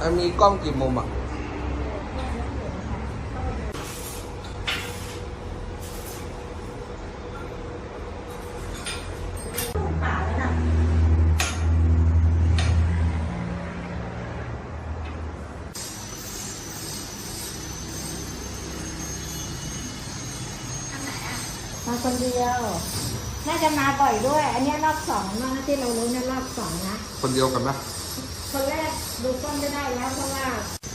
มันมีกล้องกี่มุมอะมาคนเดียว น่าจะมาบ่อยด้วย อันเนี้ยรอบสองนะที่เรารู้นะรอบสองนะ คนเดียวกันปะคนแรก ดูกล้องไม่ได้แล้วเพราะว่า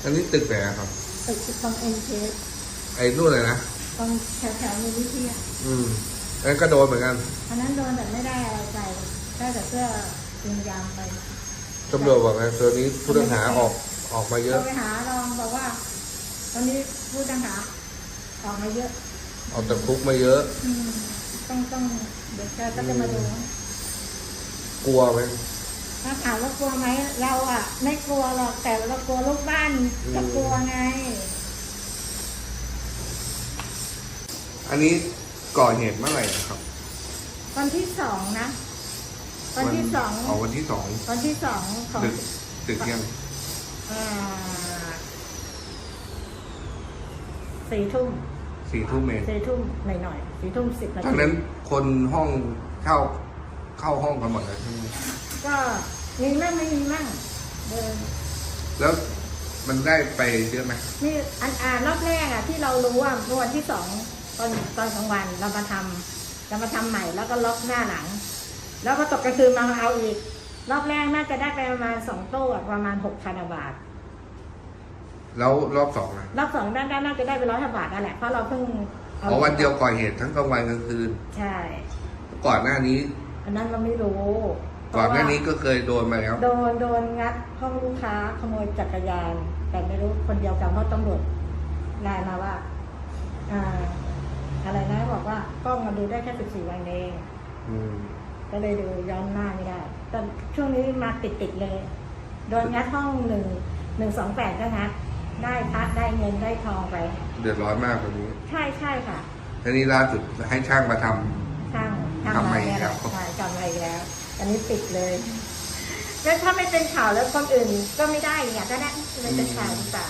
อันนี้ตึกไหนอะครับ ตึกตรงเอ็นเคสไอ้นู่นเลยนะ ตรงแถวๆมูลนิธิอะอืมอันนั้นก็โดนเหมือนกันอันนั้นโดนแต่ไม่ได้อะไรไปได้แต่เสื้อยิงยามไปตำรวจบอกไงตัวนี้ผู้ต้องหาออกออกมาเยอะ เราไปหารองบอกว่า ตอนนี้ผู้ต้องหาออกมาเยอะ ออกจากคุกมาเยอะ อืมต้องต้องเดี๋ยวแกก็จะมาดู กลัวไหม ถ้าถามว่ากลัวไหมเราอะ ไม่กลัวหรอกแต่เรากลัวลูกบ้านจะกลัวไง อันนี้ก่อเหตุเมื่อไหร่นะครับ วันที่สองนะ วันที่สองอ๋อวันที่สองวันที่สองของดึกดึกยังอ่าสี่ทุ่มสี่ทุ่มเองสี่ทุ่มหน่อยหน่อยๆสี่ทุ่มสิบนาตอนทีนั้นคนห้องเข้าเข้าห้องกันหมดเลยใช่ไหมก็ มีมั่งไม่มีมั่งเดินแล้วมันได้ไปเยอะไหมนี่อันอ่านรอบแรกอะที่เรารู้ว่าเมื่อวันที่สองตอนตอนกลางวันเรามาทำเรามาทำใหม่แล้วก็ล็อกหน้าหลัง แล้วพอตกกลางคืนมาเอาอีก รอบแรกน่าจะได้ไปประมาณสองโต๊ะประมาณหกพันบาท แล้วรอบสองนะรอบสองด้านด้านน่าจะได้ไปร้อยบาทนั่นแหละเพราะเราเพิ่งอาอ๋อวันเดียวก่อเหตุทั้งกลางวันกลางคืน ใช่ ก่อนหน้านี้ อันนั้นเราไม่รู้ ก่อนหน้านี้เพระก็เคยโดนมาแล้วว่โดนโดนงัดห้องลูกค้าขโมยจักรยาน แต่ไม่รู้คนเดียวกันเพราะตำรวจไลน์มาว่าอ่า อะไรนะบอกว่ากล้องมาดูได้แค่สิบสี่วันเองอืมก็เลยดูย้อนหน้าไม่ได้แต่ช่วงนี้มาติดติดๆเลย โดนงัดห้องหนึ่งหนึ่งสองแปดก็งัดได้พัดได้เงินได้ทองไป เดือดร้อนมากกว่านี้ใช่ใช่ค่ะ ทีนี้ล่าสุดให้ช่างมาทำ ช่างทำไมเนี่ยครับใช่ทำอะไรแล้ว อันนี้ปิดเลย แล้วถ้าไม่เป็นข่าวแล้วคนอื่นก็ไม่ได้เนี่ยก็ได้เลยเป็นข่าวดีกว่า